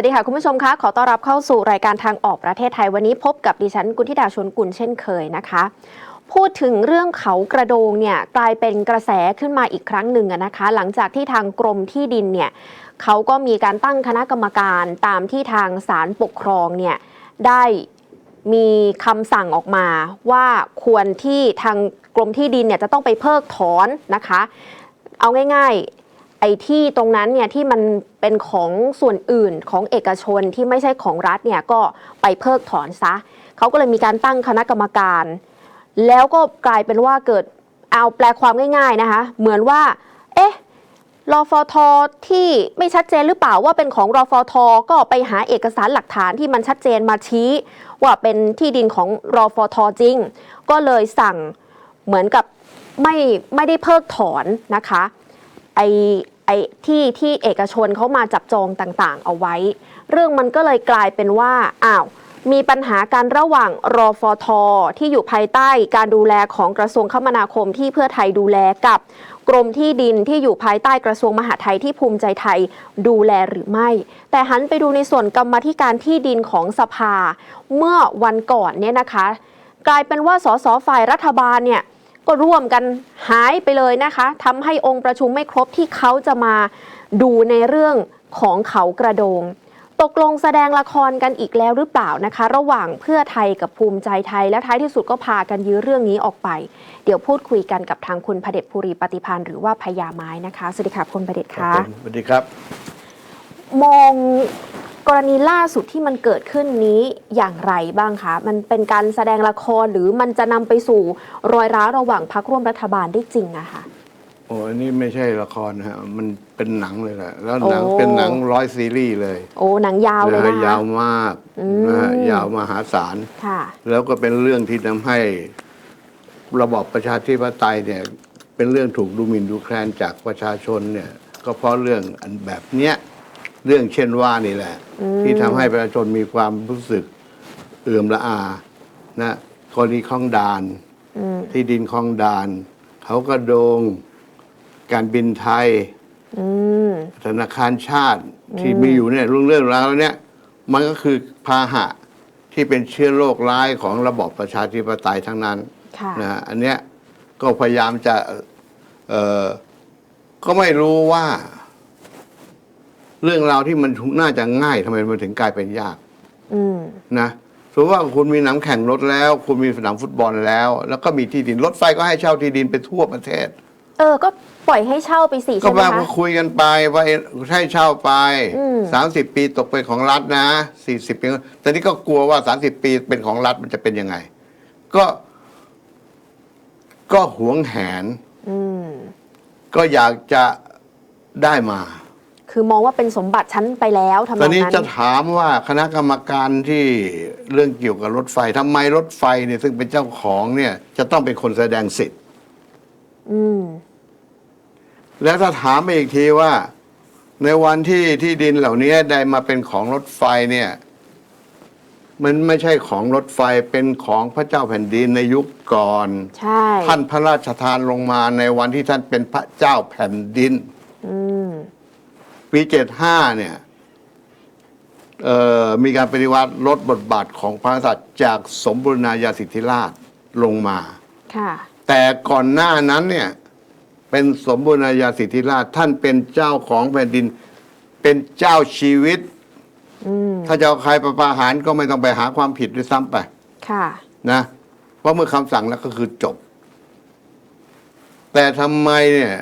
วัสดีค่ะ คุณผู้ชมคะขอต้อนรับเข้าสู่รายการทางออกประเทศไทยวันนี้พบกับดิฉันกุณธิดาชวนกุลเช่นเคยนะคะ พูดถึงเรื่องเขากระโดงเนี่ยกลายเป็นกระแสขึ้นมาอีกครั้งหนึ่งนะคะ หลังจากที่ทางกรมที่ดินเนี่ยเขาก็มีการตั้งคณะกรรมการตามที่ทางศาลปกครองเนี่ยได้มีคำสั่งออกมาว่าควรที่ทางกรมที่ดินเนี่ยจะต้องไปเพิกถอนนะคะ เอาง่าย ไอ้ที่ตรงนั้นเนี่ยที่มันเป็นของส่วนอื่นของเอกชนที่ไม่ใช่ของรัฐเนี่ยก็ไปเพิกถอนซะเขาก็เลยมีการตั้งคณะกรรมการ แล้วก็กลายเป็นว่าเกิดเอาแปลความง่าย ๆนะคะ เหมือนว่า เอ๊ะรอฟทที่ไม่ชัดเจนหรือเปล่าว่าเป็นของรอฟทก็ไปหาเอกสารหลักฐานที่มันชัดเจนมาชี้ ว่าเป็นที่ดินของรอฟทจริง ก็เลยสั่งเหมือนกับไม่ไม่ได้เพิกถอนนะคะ ไอไอที่ที่เอกชนเขามาจับจองต่างๆ เอาไว้ เรื่องมันก็เลยกลายเป็นว่าอ้าวมีปัญหาการระหว่างรอฟทที่อยู่ภายใต้การดูแลของกระทรวงคมนาคมที่เพื่อไทยดูแลกับกรมที่ดินที่อยู่ภายใต้กระทรวงมหาดไทยที่ภูมิใจไทยดูแลหรือไม่ แต่หันไปดูในส่วนกรรมธิการที่ดินของสภา เมื่อวันก่อนเนี่ยนะคะ กลายเป็นว่าสสฝ่ายรัฐบาลเนี่ย ก็ร่วมกันหายไปเลยนะคะทำให้องค์ประชุมไม่ครบที่เขาจะมาดูในเรื่องของเขากระโดง ตกลงแสดงละครกันอีกแล้วหรือเปล่านะคะ ระหว่างเพื่อไทยกับภูมิใจไทย และท้ายที่สุดก็พากันยื้อเรื่องนี้ออกไป เดี๋ยวพูดคุยกันกับทางคุณพเดชภูริปฏิพันธ์หรือว่าพญาไม้นะคะสวัสดีค่ะคุณพเดชครัคะบผมสวัสดีครับ มอง กรณีล่าสุดที่มันเกิดขึ้นนี้อย่างไรบ้างคะ มันเป็นการแสดงละครหรือมันจะนำไปสู่รอยร้าวระหว่างพักร่วมรัฐบาลได้จริงอะคะโอ้อันนี้ไม่ใช่ละครนะฮะ มันเป็นหนังเลยแหละ แล้วโอ้หนังเป็นหนังร้อยซีรีส์เลยโอ้หนังยาวเลยนะนะฮะคะ ยาวมากอืม นะฮะยาวมหาศาล ค่ะ แล้วก็เป็นเรื่องที่ทำให้ระบอบประชาธิปไตยเนี่ย เป็นเรื่องถูกดูหมิ่นดูแคลนจากประชาชนเนี่ย ก็เพราะเรื่องอันแบบเนี้ย เรื่องเช่นว่านี่แหละอืมที่ทำให้ประชาชนมีความรู้สึกเอื่อมละอานะกรณีคลองดานอืมที่ดินคลองดาน เขาก็โดง การบินไทยอืมธนาคารชาติที่มีอยู่เนี่ยเรื่องเรื่องราวเนี่ย มันก็คือพาหะที่เป็นเชื้อโรคร้ายของระบอบประชาธิปไตยทั้งนั้นค่ะนะฮะอันเนี้ยก็พยายามจะเอ่อก็ไม่รู้ว่า เรื่องราวที่มันน่าจะง่ายทำไมมันถึงกลายเป็นยากอืม นะสมมติว่าคุณมีหนังแข่งรถแล้ว คุณมีสนามฟุตบอลแล้ว แล้วก็มีที่ดินรถไฟก็ให้เช่าที่ดินไปทั่วประเทศ เออ ก็ปล่อยให้เช่าไปสิก็ใช่ไหมมาคะ คุยกันไปว่าให้เช่าไป อืมสามสิบปีตกเป็นของรัฐนะสี่สิบปีแต่นี่ก็กลัวว่าสามสิบปีเป็นของรัฐมันจะเป็นยังไง ก็ ก็หวงแหน อืม ก็อยากจะได้มา คือมองว่าเป็นสมบัติชั้นไปแล้วทำนตออนงนี้นั้นจะถามว่าคณะกรรมการที่เรื่องเกี่ยวกับรถไฟทำไมรถไฟเนี่ยซึ่งเป็นเจ้าของเนี่ยจะต้องเป็นคนแสดงสิทธิ์ อืม แล้วถ้าถามไปอีกทีว่า ในวันที่ที่ดินเหล่านี้ได้มาเป็นของรถไฟเนี่ย มันไม่ใช่ของรถไฟเป็นของพระเจ้าแผ่นดินในยุคก่อน ใช่ ท่านพระราชทานลงมาในวันที่ท่านเป็นพระเจ้าแผ่นดินอืม ปีเจ็ดห้าเนี่ยเอ่อมีการปฏิวัติลดบทบาทของพระกษัตริย์จากสมบูรณาญาสิทธิราชลงมาค่ะแต่ก่อนหน้านั้นเนี่ยเป็นสมบูรณาญาสิทธิราชท่านเป็นเจ้าของแผ่นดิน เป็นเจ้าชีวิตอืมถ้าจะเอาใครประประหารก็ไม่ต้องไปหาความผิดด้วยซ้ำไปค่ะนะเพราะเมื่อคำสั่งแล้วก็คือจบ แต่ทำไมเนี่ย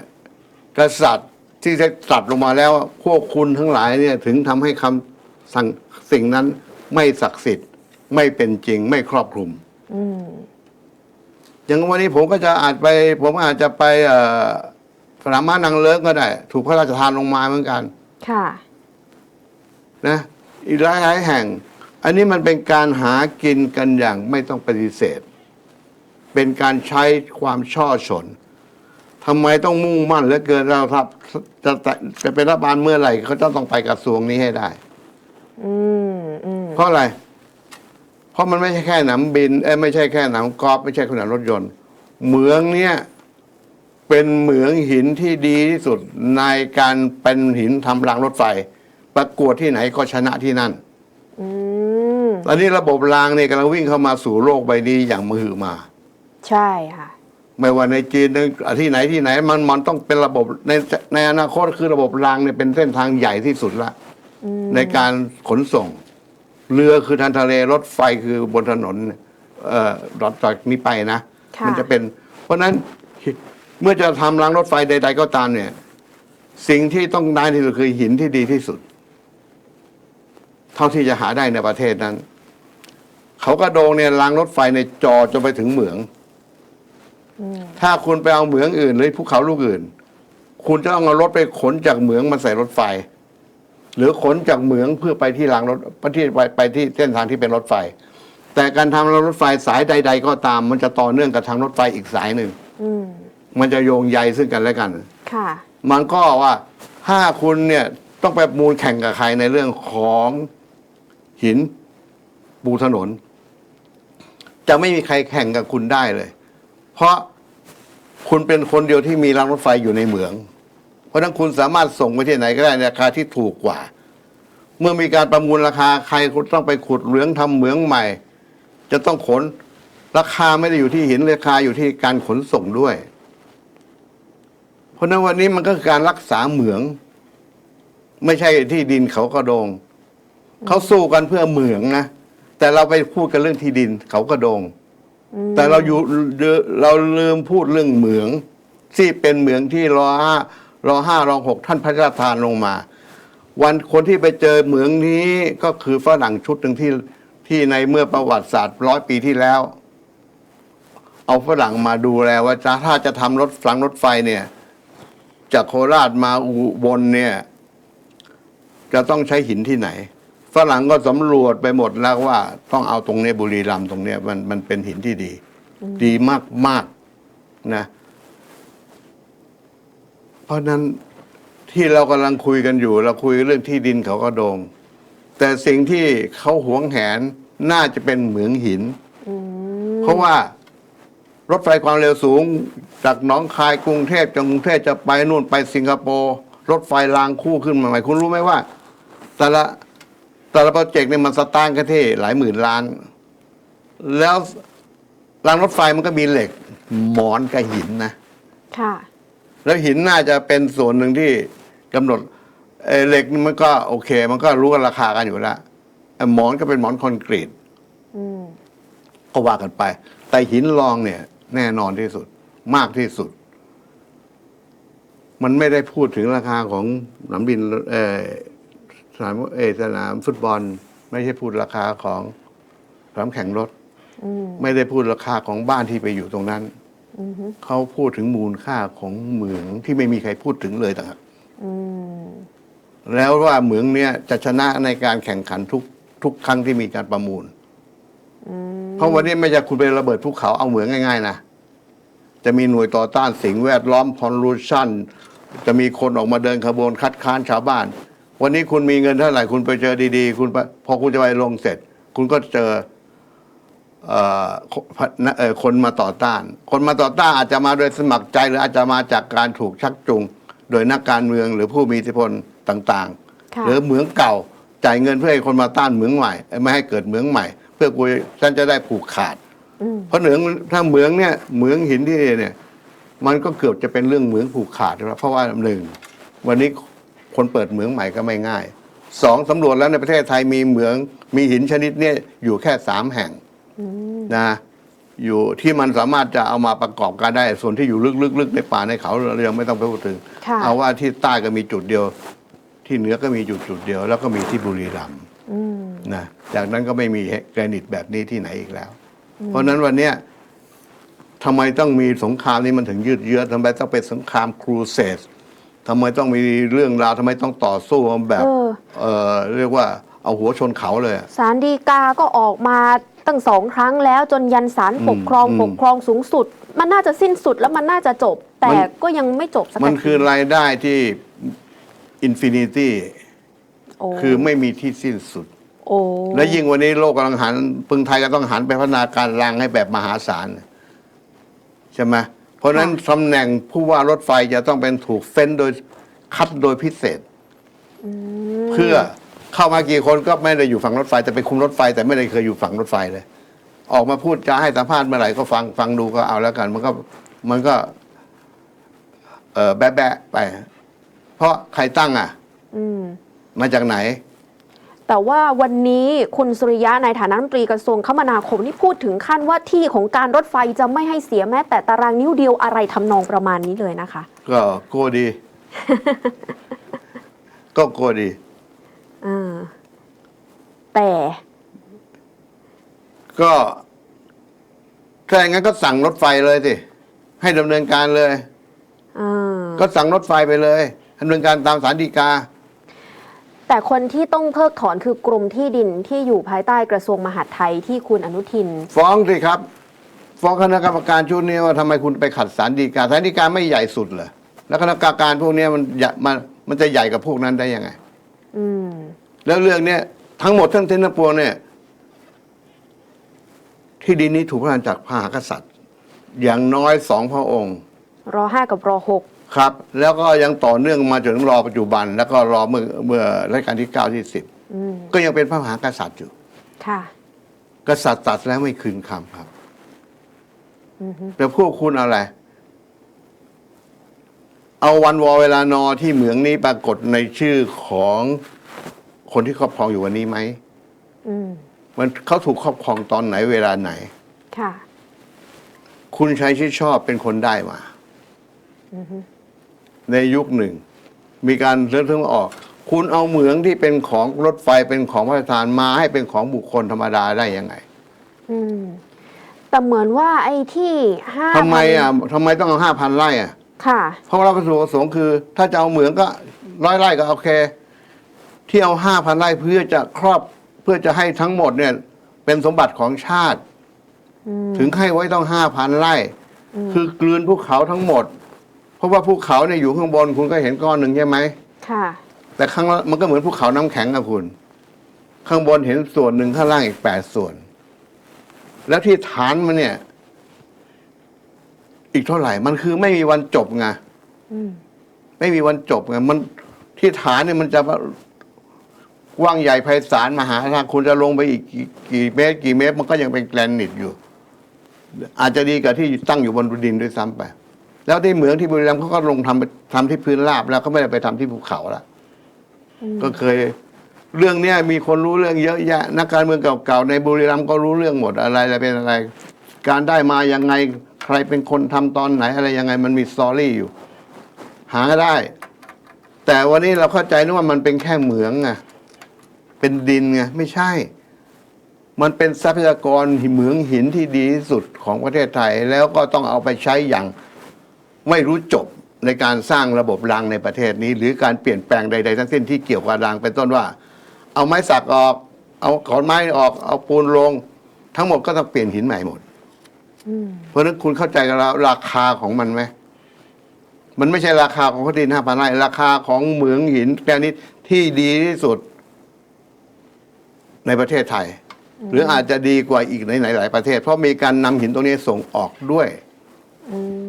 กษัตริย์ ที่ได้ตรัสลงมาแล้วพวกคุณทั้งหลายเนี่ยถึงทำให้คำสั่งสิ่งนั้นไม่ศักดิ์สิทธิ์ไม่เป็นจริงไม่ครอบคลุม อืม อย่างวันนี้ผมก็จะอาจไป ผมอาจจะไปเอ่อสนามม้านางเลิกก็ได้ ถูกพระราชทานลงมาเหมือนกัน ค่ะ นะอีกหลายหลายแห่ง อันนี้มันเป็นการหากินกันอย่างไม่ต้องปฏิเสธ เป็นการใช้ความช่อชน ทำไมต้องมุ่งมั่นเหลือเกินเราครับจะจะจะเป็นรัฐบาลเมื่อไหร่เขาจะต้องไปกระทรวงนี้ให้ได้อืมอืมเพราะอะไรเพเพราะมันไม่ใช่แค่หนามบินเอ้ยไม่ใช่แค่หนามกอล์ฟไม่ใช่ขนาดรถยนต์ เหมืองเนี่ยเป็นเหมืองหินที่ดีที่สุดในการเป็นหินทำรางรถไฟ ประกวดที่ไหนก็ชนะที่นั่นอืมตอนนี้ระบบรางเนี่ยกำลังวิ่งเข้ามาสู่โลกใบนี้อย่างมือหือมา ใช่ค่ะ ไม่ว่าในจีนในที่ไหนที่ไหนมันมันต้องเป็นระบบในในอนาคตคือระบบรางเนี่ยเป็นเส้นทางใหญ่ที่สุดละอืมในการขนส่ง เรือคือทางทะเลรถไฟคือบนถนนเนี่ยเอ่อรถจากนี้ไปนะค่ะมัจะเป็น เพราะฉะนั้นเมื่อจะทำรางรถไฟใด ๆ ก็ตามเนี่ย สิ่งที่ต้องได้ที่สุดคือหินที่ดีที่สุด เท่าที่จะหาได้ในประเทศนั้น เขากระโดงเนี่ยรางรถไฟในยจอจนไปถึงเหมืองอืม ถ้าคุณไปเอาเหมืองอื่นหรือภูเขาลูกอื่น คุณจะต้องเอารถไปขนจากเหมืองมาใส่รถไฟ หรือขนจากเหมืองเพื่อไปที่รางรถไปที่ไปไปที่เส้นทางที่เป็นรถไฟ แต่การทำรางรถไฟสายใด ๆ ก็ตาม มันจะต่อเนื่องกับทางรถไฟอีกสายหนึ่งอืมมันจะโยงใยซึ่งกันและกัน ค่ะ มันก็ว่าถ้าคุณเนี่ยต้องไปประมูลแข่งกับใครในเรื่องของหินปูถนน จะไม่มีใครแข่งกับคุณได้เลย เพราะคุณเป็นคนเดียวที่มีรางรถไฟอยู่ในเหมือง เพราะนั้นคุณสามารถส่งไปที่ไหนก็ได้ในราคาที่ถูกกว่า เมื่อมีการประมูลราคาใครคุณต้องไปขุดเหมืองทำเหมืองใหม่ จะต้องขนราคาไม่ได้อยู่ที่หินราคาอยู่ที่การขนส่งด้วย เพราะนั้นวันนี้มันก็คือการรักษาเหมือง ไม่ใช่ที่ดินเขากระโดงเขาสู้กันเพื่อเหมืองนะแต่เราไปพูดกันเรื่องที่ดินเขากระโดงอืม แต่เราอยู่เราลืมพูดเรื่องเหมือง ที่เป็นเหมืองที่รอห้ารอห้ารอหกท่านพระราชทานลงมา วันคนที่ไปเจอเหมืองนี้ก็คือฝรั่งชุดหนึ่งที่ที่ในเมื่อประวัติศาสตร์ร้อยปีที่แล้ว เอาฝรั่งมาดูแลว่าจะถ้าจะทำรถฝังรถไฟเนี่ย จากโคราชมาอุบลเนี่ย จะต้องใช้หินที่ไหน ฝรั่งก็สำรวจไปหมดแล้วว่า ต้องเอาตรงเนี้ยบุรีรัมย์ตรงเนี้ยมันมันเป็นหินที่ดี ดีมากมากๆนะ เพราะฉะนั้นที่เรากำลังคุยกันอยู่ เราคุยเรื่องที่ดินเขาก็โดง แต่สิ่งที่เขาหวงแหนน่าจะเป็นเหมืองหินอืมเพราะว่ารถไฟความเร็วสูง จากหนองคายกรุงเทพจากกรุงเทพจะไปนู่นไปสิงคโปร์รถไฟรางคู่ขึ้นมาใหม่คุณรู้ไหมว่า แต่ละ แต่ละโปรเจกต์เนี่ยมันสตางค์กันที่หลายหมื่นล้าน แล้วรางรถไฟมันก็มีเหล็ก หมอนกับหินนะ ค่ะ แล้วหินน่าจะเป็นส่วนหนึ่งที่กำหนดเอ่อเหล็กนี่มันก็โอเค มันก็รู้กันราคากันอยู่แล้วเอ่อหมอนก็เป็นหมอนคอนกรีต อืม ก็ว่ากันไป แต่หินรองเนี่ย แน่นอนที่สุด มากที่สุด มันไม่ได้พูดถึงราคาของสนามบินเออ สนามเออสนามฟุตบอล ไม่ใช่พูดราคาของสนามแข่งรถอืมไม่ได้พูดราคาของบ้านที่ไปอยู่ตรงนั้นอืมเขาพูดถึงมูลค่าของเหมืองที่ไม่มีใครพูดถึงเลยต่างหากอืมแล้วว่าเหมืองเนี่ยจะชนะในการแข่งขันทุกทุกครั้งที่มีการประมูลอืมเพราะวันนี้ไม่ใช่คุณไประเบิดภูเขาเอาเหมืองง่ายๆนะจะมีหน่วยต่อต้านสิ่งแวดล้อมพอลูชันจะมีคนออกมาเดินขบวนคัดค้านชาวบ้าน วันนี้คุณมีเงินเท่าไหร่คุณไปเจอดีๆ คุณไปพอคุณจะไปลงเสร็จ คุณก็เจอเอ่อเอ่อคนมาต่อต้าน คนมาต่อต้านอาจจะมาโดยสมัครใจหรืออาจจะมาจากการถูกชักจูงโดยนักการเมืองหรือผู้มีอิทธิพลต่างค่ะๆหรือเหมืองเก่าจ่ายเงินเพื่อให้คนมาต้านเหมืองใหม่ ไม่ให้เกิดเหมืองใหม่ เพื่อกูฉันจะได้ผูกขาดอืมเพราะเหมืองถ้าเหมืองเนี่ยเหมืองหินที่นี่เนี่ย มันก็เกือบจะเป็นเรื่องเหมืองผูกขาดแล้วเพราะว่าหนึ่งวันนี้ คนเปิดเหมืองใหม่ก็ไม่ง่ายสองสำรวจแล้วในประเทศไทยมีเหมืองมีหินชนิดเนี่ยอยู่แค่สามแห่งอืมนะอยู่ที่มันสามารถจะเอามาประกอบกันได้ ส่วนที่อยู่ลึกๆในป่าในเขาเรายังไม่ต้องไปพูดถึงค่ะเอาว่าที่ใต้ก็มีจุดเดียว ที่เหนือก็มีจุดจุดเดียว แล้วก็มีที่บุรีรัมย์อืมนะจากนั้นก็ไม่มีแกรนิตแบบนี้ที่ไหนอีกแล้ว เพราะฉะนั้นวันเนี้ยทำไมต้องมีสงครามนี้มันถึงยืดเยื้อทำไมต้องเป็นสงครามครูเสด ทำไมต้องมีเรื่องราวทำไมต้องต่อสู้กันแบบเออ เออเรียกว่าเอาหัวชนเขาเลยอะ สารดีกาก็ออกมาตั้งสองครั้งแล้วจนยันสารปกครองอืมปกครองสูงสุด มันน่าจะสิ้นสุดแล้วมันน่าจะจบ แต่มัน ก็ยังไม่จบสักมันทีคือรายได้ที่อินฟินิตี้โอ้คือไม่มีที่สิ้นสุด โอ้และยิ่งวันนี้โลกกำลังหันปึงไทยก็ต้องหันไปพัฒนาการรางให้แบบมหาศาลใช่ไหมเพ ราะฉะนั้นตำแหน่งผู้ว่ารถไฟจะต้องเป็นถูกเฟ้นโดยคัดโดยพิเศษ เพื่อเข้ามากี่คนก็ไม่ได้อยู่ฝั่งรถไฟ แต่ไปคุมรถไฟ แต่ไม่ได้เคยอยู่ฝั่งรถไฟเลย ออกมาพูดจะให้สัมภาษณ์เมื่อไหร่ก็ฟังฟังดูก็เอาแล้วกัน มันก็มันก็ เออแบะแบะไป เพราะใครตั้งอะอืมมาจากไหน แต่ว่าวันนี้คุณสุริยะในฐานะรัฐมนตรีกระทรวงคมนาคมนี่พูดถึงขั้นว่าที่ของการรถไฟจะไม่ให้เสียแม้แต่ตารางนิ้วเดียวอะไรทำนองประมาณนี้เลยนะคะ ก็โกดี ก็โกดีเออแต่ ก็ถ้าอย่างนั้นก็สั่งรถไฟเลยสิให้ดำเนินการเลยเออก็สั่งรถไฟไปเลยดำเนินการตามสารดีกา แต่คนที่ต้องเพิกถอนคือกรมที่ดินที่อยู่ภายใต้กระทรวงมหาดไทยที่คุณอนุทิน ฟ้องสิครับ ฟ้องคณะกรรมการชุดนี้ว่าทำไมคุณไปขัดสารดีกาสารดีกาไม่ใหญ่สุดเหรอแล้วคณะกรรมการพวกนี้มันใหญ่มันมันจะใหญ่กับพวกนั้นได้ยังไง อืม แล้วเรื่องเนี้ยทั้งหมดทั้งสิ้นทั้งปวงเนี่ย ที่ดินนี้ถูกพระราชจากพระมหากษัตริย์ อย่างน้อยสองพระองค์ รอห้ากับรอหก ครับ แล้วก็ยังต่อเนื่องมาจนถึงรอปัจจุบัน แล้วก็รอเมื่อเมื่อรัชกาลที่เก้าที่สิบอืมก็ยังเป็นพระมหากษัตริย์อยู่ ค่ะ กษัตริย์ตัดแล้วไม่คืนคำครับ อือฮึแต่พวกคุณเอาอะไร เอาวันวอเวลานอที่เหมืองนี้ปรากฏในชื่อของคนที่ครอบครองอยู่วันนี้ไหม อืมมันเขาถูกครอบครองตอนไหนเวลาไหน ค่ะ คุณชัยชิดชอบเป็นคนได้มา อือฮึ ในยุคหนึ่ง มีการเรื่องออก คุณเอาเหมืองที่เป็นของรถไฟเป็นของพระราชทานมาให้เป็นของบุคคลธรรมดาได้ยังไงอืมแต่เหมือนว่าไอ้ที่ห้าทำไมอะทำไมต้องเอาห้าพันไร่อะ ค่ะ เพราะเราประสงค์ประสงค์คือ ถ้าจะเอาเหมืองก็ร้อยไร่ก็โอเค ที่เอาห้าพันไร่เพื่อจะครอบเพื่อจะให้ทั้งหมดเนี่ย เป็นสมบัติของชาติ อืม ถึงให้ไว้ต้องห้าพันไร่ คือกลืนภูเขาทั้งหมด เพราะว่าภูเขาเนี่ยอยู่ข้างบนคุณก็เห็นก้อนหนึ่งใช่ไหมค่ะ แต่ข้างล่างมันก็เหมือนภูเขาน้ำแข็งอะคุณ ข้างบนเห็นส่วนหนึ่งข้างล่างอีกแปดส่วน แล้วที่ฐานมันเนี่ย อีกเท่าไหร่ มันคือไม่มีวันจบไง อืม ไม่มีวันจบไงมันที่ฐานเนี่ยมันจะกว้างใหญ่ไพศาลมหาศาลคุณจะลงไปอีกกี่กี่เมตร กี่เมตร มันก็ยังเป็นแกรนิตอยู่ อาจจะดีกว่าที่ตั้งอยู่บนดินด้วยซ้ำไป แล้วที่เหมืองที่บุรีรัมย์เขาก็ลงทำทำที่พื้นราบแล้วเขาไม่ได้ไปทำที่ภูเขาละก็เคย เรื่องเนี้ยมีคนรู้เรื่องเยอะแยะ นักการเมืองเก่าๆในบุรีรัมย์ก็รู้เรื่องหมดอะไรอะไรเป็นอะไร การได้มายังไงใครเป็นคนทำตอนไหนอะไรยังไงมันมีสตอรี่อยู่ หาได้ แต่วันนี้เราเข้าใจนึกว่ามันเป็นแค่เหมืองไงเป็นดินไงไม่ใช่ มันเป็นทรัพยากรเหมืองหินที่ดีที่สุดของประเทศไทย แล้วก็ต้องเอาไปใช้อย่าง ไม่รู้จบในการสร้างระบบรางในประเทศนี้ หรือการเปลี่ยนแปลงใด ๆ ทั้งสิ้นที่เกี่ยวกับรางเป็นต้นว่า เอาไม้สักออก เอาขอนไม้ออกเอาปูนลง ทั้งหมดก็ต้องเปลี่ยนหินใหม่หมดอืมเพราะฉะนั้นคุณเข้าใจกันแล้วราคาของมันไหมมันไม่ใช่ราคาของข้าวดินห้าพันไร่ราคาของเหมืองหินแกรนิตที่ดีที่สุด ในประเทศไทย หรืออาจจะดีกว่าอีกในหลาย ๆ ประเทศ เพราะมีการนำหินตรงนี้ส่งออกด้วยอืม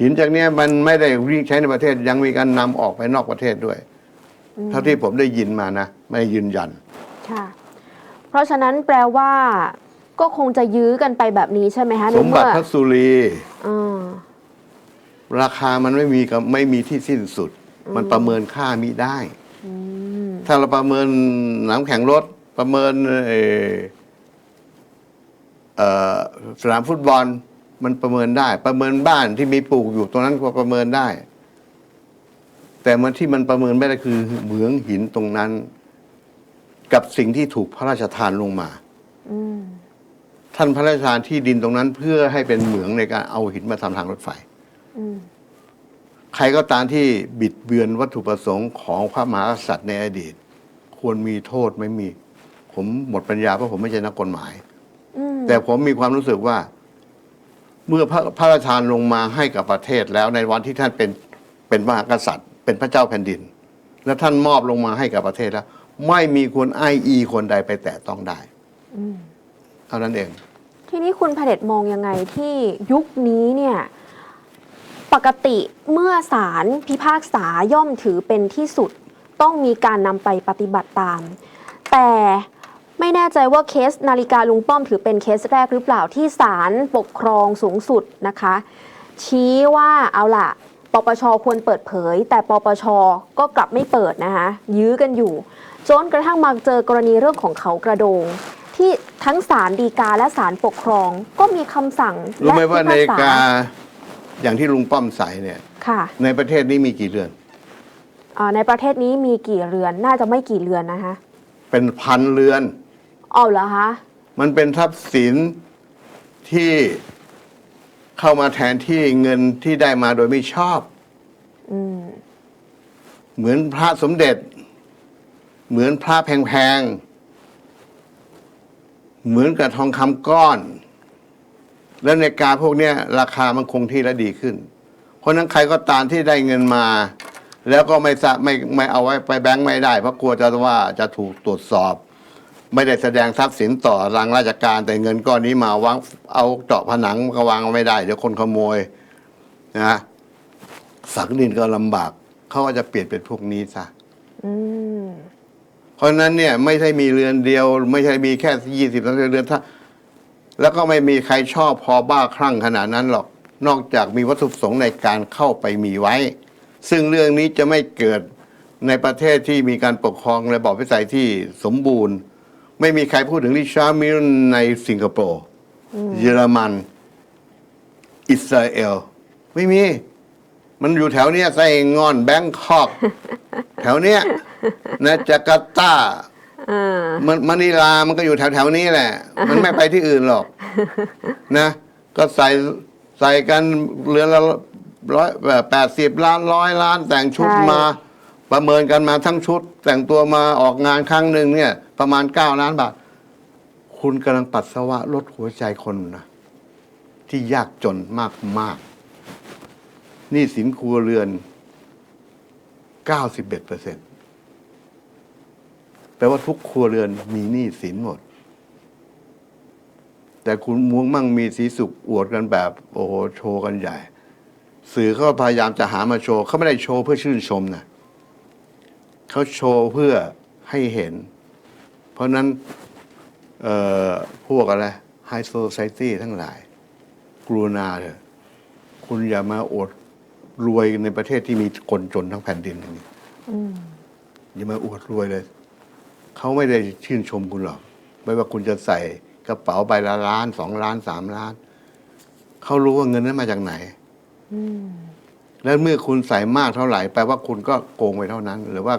หินจากเนี้ยมันไม่ได้วิ่งใช้ในประเทศยังมีการนำออกไปนอกประเทศด้วยเท่าที่ผมได้ยินมานะ ไม่ยืนยัน ค่ะ เพราะฉะนั้นแปลว่า ก็คงจะยื้อกันไปแบบนี้ใช่ไหมคะในสมบัเมื่ติอพัสุรีเออราคามันไม่มีกับไม่มีที่สิ้นสุด มันประเมินค่ามิได้ อืมถ้าเราประเมินหน้ำแข็งรถประเมินเอ่อเอ่อสนามฟุตบอล มันประเมินได้ ประเมินบ้านที่มีปลูกอยู่ตรงนั้นก็ประเมินได้ แต่มันที่มันประเมินไม่ได้คือเหมืองหินตรงนั้น กับสิ่งที่ถูกพระราชทานลงมาอท่านพระราชทานที่ดินตรงนั้น เพื่อให้เป็นเหมืองในการเอาหินมาทำทางรถไฟอใครก็ตามที่บิดเบือนวัตถุประสงค์ของพระมหากษัตริย์ในอดีต ควรมีโทษไม่มี ผมหมดปัญญาเพราะผมไม่ใช่นักกฎหมายอืแต่ผมมีความรู้สึกว่า เมื่อพระพระราชทานลงมาให้กับประเทศแล้วในวันที่ท่านเป็นเป็นมหากษัตริย์ เป็นพระเจ้าแผ่นดิน แล้วท่านมอบลงมาให้กับประเทศแล้ว ไม่มีคนไออีคนใดไปแตะต้องได้เท่านั้นเอง ทีนี้คุณพเดชมองยังไงที่ยุคนี้เนี่ยปกติเมื่อศาลพิพากษาย่อมถือเป็นที่สุด ต้องมีการนำไปปฏิบัติตาม แต่ ไม่แน่ใจว่าเคสนาฬิกาลุงป้อมถือเป็นเคสแรกหรือเปล่าที่ศาลปกครองสูงสุดนะคะ ชี้ว่าเอาล่ะ ปปชควรเปิดเผย แต่ปปชก็กลับไม่เปิดนะคะยื้อกันอยู่ จนกระทั่งมาเจอกรณีเรื่องของเขากระโดง ที่ทั้งศาลฎีกาและศาลปกครองก็มีคำสั่งรู้ไหมว่าและนาพิฬิพษกาอย่างที่ลุงป้อมใส่เนี่ยค่ะในประเทศนี้มีกี่เรือนอ่าในประเทศนี้มีกี่เรือนน่าจะไม่กี่เรือนนะคะเป็นพันเรือน อ๋อเหรอคะมันเป็นทรัพย์สินที่เข้ามาแทนที่เงินที่ได้มาโดยไม่ชอบ อืม เหมือนพระสมเด็จ เหมือนพระแพงๆ เหมือนกับทองคำก้อน แล้วในการพวกเนี้ยราคามันคงที่และดีขึ้น เพราะฉะนั้นใครก็ตามที่ได้เงินมา แล้วก็ไม่สะไม่ไม่เอาไว้ไปแบงค์ไม่ได้ เพราะกลัวจะว่าจะถูกตรวจสอบ ไม่ได้แสดงทรัพย์สินต่อรางราชการ แต่เงินก้อนนี้มาวางเอาเจาะผนังก็วางไม่ได้ เดี๋ยวคนขโมยนะสักดินก็ลำบากเขาก็จะเปลี่ยนเป็นพวกนี้ซะอืมเพราะฉะนั้นเนี่ย ไม่ใช่มีเรือนเดียว ไม่ใช่มีแค่ยี่สิบสามสิบเรือนถ้าแล้วก็ไม่มีใครชอบพอบ้าคลั่งขนาดนั้นหรอก นอกจากมีวัตถุประสงค์ในการเข้าไปมีไว้ ซึ่งเรื่องนี้จะไม่เกิดในประเทศที่มีการปกครองระบอบวิสัยที่สมบูรณ์ ไม่มีใครพูดถึงริชาร์ดมิลในสิงคโปร์เยอรมัน อิสราเอล ไม่มี มันอยู่แถวเนี้ยไส้งอนแบงคอกแถวเนี้ยนะจาการ์ตาอ่ามันมะนิลามันก็อยู่แถวแถวๆนี้แหละ มันไม่ไปที่อื่นหรอก นะ ก็ใส่ใส่กันเรือนละร้อยแปดสิบล้านร้อยล้านแต่งชุดมา ประเมินกันมาทั้งชุด แต่งตัวมาออกงานครั้งหนึ่งเนี่ย ประมาณเก้าล้านบาท คุณกำลังปัสสาวะลดหัวใจคนนะที่ยากจนมากมากนี่สินครัวเรือนเก้าสิบเอ็ดเปอร์เซ็นต์แปลว่าทุกครัวเรือนมีหนี้สินหมด แต่คุณมุ้งมั่งมีสีสุขอวดกันแบบ โอ้โหโชว์กันใหญ่ สื่อเขาพยายามจะหามาโชว์เขาไม่ได้โชว์เพื่อชื่นชมนะเขาโชว์เพื่อให้เห็น เพราะนั้นเอ่อพวกอะไรไฮโซไซตี้ทั้งหลาย กรุณาเถอะคุณอย่ามาอดรวยในประเทศที่มีคนจนทั้งแผ่นดินอย่างนี้อืมอย่ามาอวดรวยเลย เขาไม่ได้ชื่นชมคุณหรอก ไม่ว่าคุณจะใส่กระเป๋าใบละล้านสองล้านสามล้าน เขารู้ว่าเงินนั้นมาจากไหนอืมแล้วเมื่อคุณใส่มากเท่าไหร่แปลว่าคุณก็โกงไปเท่านั้น หรือว่า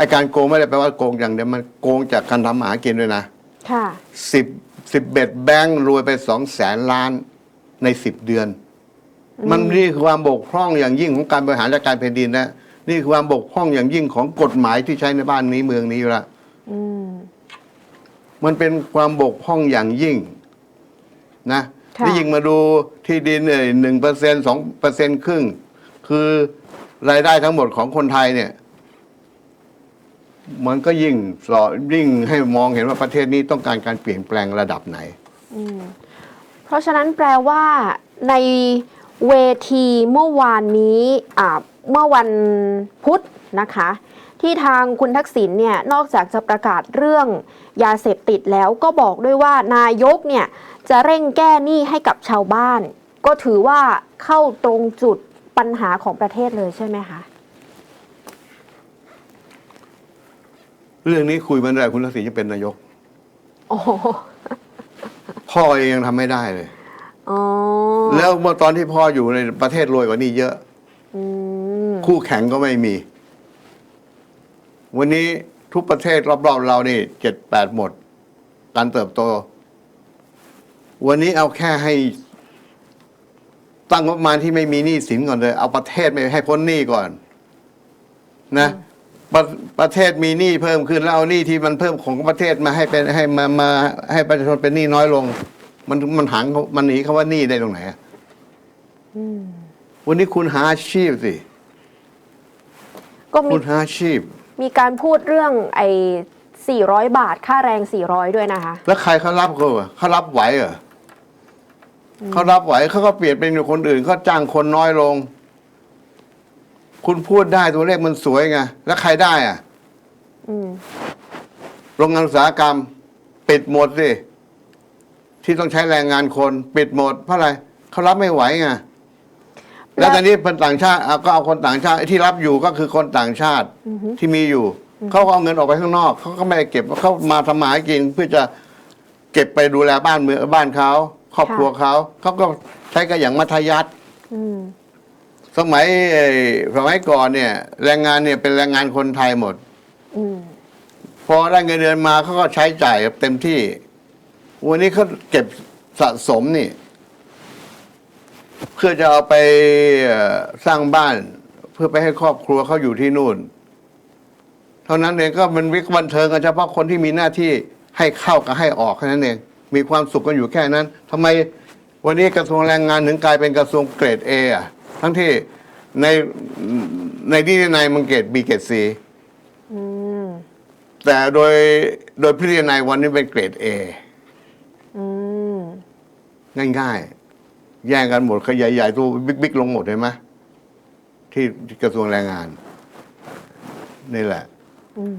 ไอการโกงไม่ได้แปลว่าโกงอย่างเดียวมันโกงจากการทำหากินด้วยนะค่ะ สิบสิบเบ็ดแบงค์รวยไปสองแสนล้านในสิบเดือน มันนี่คือความบกพร่องอย่างยิ่งของการบริหารราชการแผ่นดินนะนี่คือความบกพร่องอย่างยิ่งของกฎหมายที่ใช้ในบ้านนี้เมืองนี้อยู่ละอืม มันเป็นความบกพร่องอย่างยิ่ง นะค่ะ นี่ยิ่งมาดูที่ดินหนึ่งเปอร์เซ็นสองเปอร์เซ็นครึ่ง คือรายได้ทั้งหมดของคนไทยเนี่ย มันก็ยิ่งสอยิ่งให้มองเห็นว่าประเทศนี้ต้องการการเปลี่ยนแปลงระดับไหน อืมเพราะฉะนั้นแปลว่าในเวทีเมื่อวานนี้อ่าเมื่อวันพุธนะคะ ที่ทางคุณทักษิณเนี่ยนอกจากจะประกาศเรื่องยาเสพติดแล้วก็บอกด้วยว่านายกเนี่ยจะเร่งแก้หนี้ให้กับชาวบ้าน ก็ถือว่าเข้าตรงจุดปัญหาของประเทศเลยใช่ไหมคะ เรื่องนี้คุยมันได้คุณทักษิณจะเป็นนายก โอ้โหพ่อเองยังทำไม่ได้เลย อ๋อแล้วเมื่อตอนที่พ่ออยู่ในประเทศรวยกว่านี้เยอะ อืมคู่แข่งก็ไม่มี วันนี้ทุกประเทศรอบๆเรานี่เจ็ดแปดหมด การเติบโต วันนี้เอาแค่ให้ ตั้งงบประมาณที่ไม่มีหนี้สินก่อนเลย เอาประเทศไม่ให้พ้นหนี้ก่อน นะ ประประเทศมีหนี้เพิ่มขึ้นแล้วเอาหนี้ที่มันเพิ่มของประเทศมาให้เป็นให้มามาให้ประชาชนเป็นหนี้น้อยลง มันมันหังมันหนีคาว่าหนี้ได้ตรงไหนอะอืมวันนี้คุณหาอาชีพสิก็มีคุณหาอาชีพ มีการพูดเรื่องไอ้400 บาทค่าแรง 400 ด้วยนะคะ แล้วใครเขารับเขาเหรอเขารับไหวเหรออเขารับไหวเขาก็เปลี่ยนเป็นคนอื่นเขาจ้างคนน้อยลง คุณพูดได้ตัวเลขมันสวยไง แล้วใครได้อะอืมโรงงานอุตสาหกรรม ปิดหมดสิที่ต้องใช้แรงงานคนปิดหมด เพราะอะไรเขารับไม่ไหวไงแล้วตอนนี้คนต่างชาติเอาก็เอาคนต่างชาติไอ้ที่รับอยู่ก็คือคนต่างชาติอือฮึที่มีอยู่เขาก็เอาเงินออกไปข้างนอกเขาก็ไม่ได้เก็บเขามาทำมาหากินเพื่อจะเก็บไปดูแลบ้านเมืองบ้านเขาครอบครัวเขาเขาก็ใช้กันอย่างมัธยัติอืม สมัยเอ่อสมัยก่อนเนี่ย แรงงานเนี่ยเป็นแรงงานคนไทยหมดอืมพอได้เงินเดือนมาเขาก็ใช้จ่ายเต็มที่ วันนี้เขาเก็บสะสมนี่ เพื่อจะเอาไปเอ่อสร้างบ้าน เพื่อไปให้ครอบครัวเขาอยู่ที่นู่น เท่านั้นเองก็มันวิกบันเทิงกันเฉพาะคนที่มีหน้าที่ให้เข้ากับให้ออกแค่นั้นเองมีความสุขกันอยู่แค่นั้นทำไมวันนี้กระทรวงแรงงานถึงกลายเป็นกระทรวงเกรดเอะ ทั้งที่ในในที่ในมันเกรดบีเกรดซีอืมแต่โดยโดยพิจารณาวันนี้เป็นเกรด A อืมง่ายๆ แย่งกันหมดขยายใหญ่ๆตัวบิ๊กๆ ลงหมดเห็นไหมที่กระทรวงแรงงาน นี่แหละอืม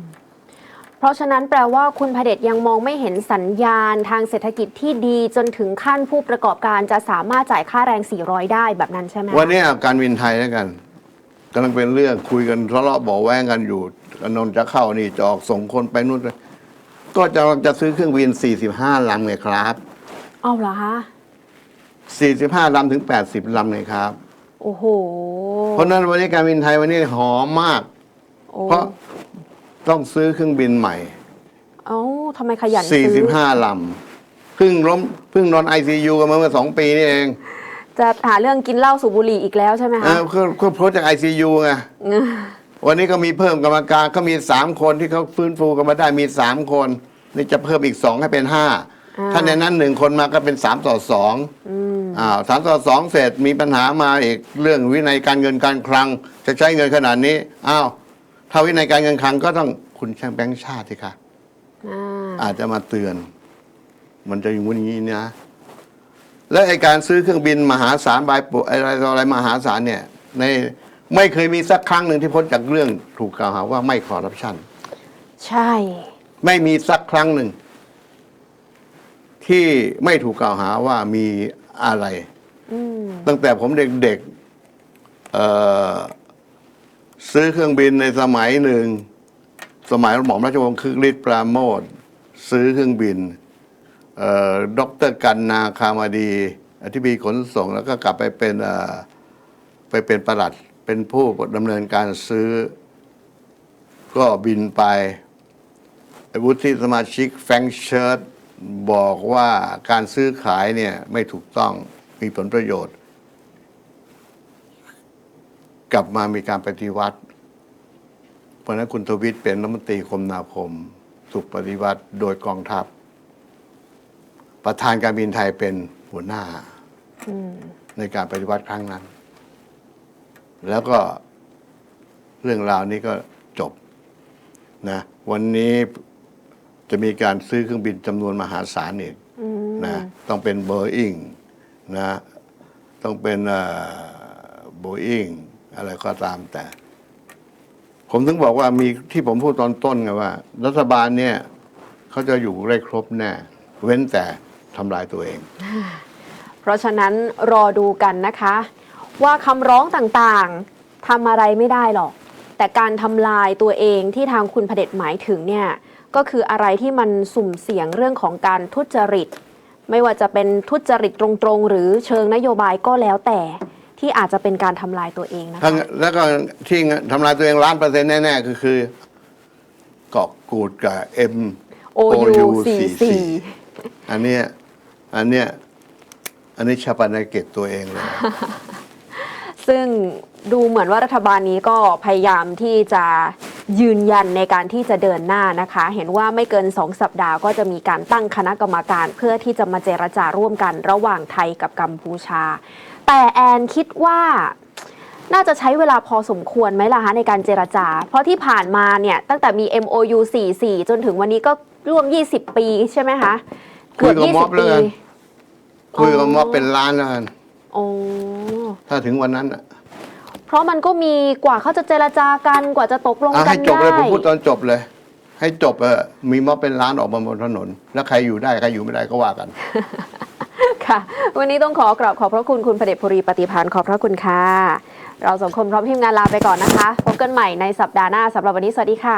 เพราะฉะนั้นแปลว่าคุณพเดชยังมองไม่เห็นสัญญาณทางเศรษฐกิจที่ดีจนถึงขั้นผู้ประกอบการจะสามารถจ่ายค่าแรง 400 ได้แบบนั้นใช่ไหมคะวันนี้เอาการบินไทยแล้วกันกำลังเป็นเรื่องคุยกันทะเลาะเบาะแว้งกันอยู่อนนท์จะเข้านี่จะออกส่งคนไปนู่นไปก็จะจะซื้อเครื่องบิน 45ลำไงครับเอาเหรอคะ45ลำถึง 80ลำไงครับ โอ้โห เพราะฉะนั้นวันนี้การบินไทยวันนี้หอมมากโอ้เพราะ ต้องซื้อเครื่องบินใหม่ เอ้าทำไมขยันซื้อ45ลำเพิ่งล้มเพิ่งนอนไอซียูกันมาเมื่อสองปีนี่เองจะหาเรื่องกินเหล้าสูบบุหรี่อีกแล้วใช่ไหมเอคะอคือคือโพสจากไอซียูไงวันนี้ก็มีเพิ่มกรรมการก็มีสามคนที่เขาฟื้นฟูกันมาได้มีสามคน นี่จะเพิ่มอีกสองให้เป็นห้าอ่าถ้าในนั้นหนึ่งคนมาก็เป็นสามต่อสองอืมอ้าวสามต่อสองเสร็จมีปัญหามาอีกเรื่องวินัยการเงินการคลัง จะใช้เงินขนาดนี้อ้าว ถ้าวินัยการเงินคลังก็ต้องคุณใช้แบงค์ชาติสิคะอ่าอาจจะมาเตือน มันจะอย่างนี้นะ และไอการซื้อเครื่องบินมหาศาลบายปุอะไรต่ออะไรมหาศาลเนี่ย ในไม่เคยมีสักครั้งหนึ่งที่พ้นจากเรื่องถูกกล่าวหาว่าไม่คอร์รัปชันใช่ ไม่มีสักครั้งหนึ่ง ที่ไม่ถูกกล่าวหาว่ามีอะไร อืม ตั้งแต่ผมเด็กๆเอ่อ ซื้อเครื่องบินในสมัยหนึ่ง สมัยหม่อมราชวงศ์คึกฤทธิ์ปราโมทซื้อเครื่องบินเอ่อดรกันนาคามาดี อธิบดีขนส่งแล้วก็กลับไปเป็นไปเป็นประหลัด เป็นผู้ดำเนินการซื้อ ก็บินไปวุฒิสมาชิกแฟงเชิร์ตบอกว่าการซื้อขายเนี่ยไม่ถูกต้องมีผลประโยชน์ กลับมามีการปฏิวัติ เพราะฉะนั้นคุณทวิตเป็นรัฐมนตรีคมนาคมถูกปฏิวัติโดยกองทัพ ประธานการบินไทยเป็นหัวหน้าอืมในการปฏิวัติครั้งนั้น แล้วก็เรื่องราวนี้ก็จบนะ วันนี้จะมีการซื้อเครื่องบินจำนวนมหาศาลอีกอืมนะต้องเป็นเบอร์อิงนะ ต้องเป็นโบอิง อะไรก็ตามแต่ ผมถึงบอกว่ามีที่ผมพูดตอนต้นไงว่า รัฐบาลเนี่ยเขาจะอยู่ได้ครบแน่เว้นแต่ทำลายตัวเอง เพราะฉะนั้นรอดูกันนะคะ ว่าคำร้องต่างๆทำอะไรไม่ได้หรอก แต่การทำลายตัวเองที่ทางคุณพเดชหมายถึงเนี่ยก็คืออะไรที่มันสุ่มเสี่ยงเรื่องของการทุจริต ไม่ว่าจะเป็นทุจริตตรงๆ หรือเชิงนโยบายก็แล้วแต่ ที่อาจจะเป็นการทำลายตัวเองนะคะ ทั้งแล้วก็ที่ทำลายตัวเองล้านเปอร์เซ็นต์แน่ๆ ก็คือเกาะกูดกับ M OU 44 อันเนี้ยอันเนี้ยอันนี้ชาปนกิจตัวเองเลย ซึ่งดูเหมือนว่ารัฐบาลนี้ก็พยายามที่จะยืนยันในการที่จะเดินหน้านะคะ เห็นว่าไม่เกิน 2 สัปดาห์ก็จะมีการตั้งคณะกรรมการ เพื่อที่จะมาเจรจาร่วมกันระหว่างไทยกับกัมพูชา แต่แอนคิดว่าน่าจะใช้เวลาพอสมควรไหมล่ะคะในการเจรจา เพราะที่ผ่านมาเนี่ยตั้งแต่มี MOU 44 จนถึงวันนี้ก็ร่วม 20 ปีใช่ไหมคะ คุยกับม็อบ20 แล้วกันคุยกับอ๋อม็อบเป็นล้านแล้วกันโอ้ ถ้าถึงวันนั้นอะเพราะมันก็มีกว่าเขาจะเจรจากันกว่าจะตกลงอะกัให้นจบเลยได้ผมพูดตอนจบเลย ให้จบเออมีม็อบเป็นล้านออกมาบนถนน แล้วใครอยู่ได้ใครอยู่ไม่ได้ก็ว่ากัน ค่ะ วันนี้ต้องขอกราบขอบพระคุณคุณพระเดชภูรีปฏิพานขอบพระคุณค่ะ เราสองคนพร้อมทีมงานลาไปก่อนนะคะ พบกันใหม่ในสัปดาห์หน้าสำหรับวันนี้สวัสดีค่ะ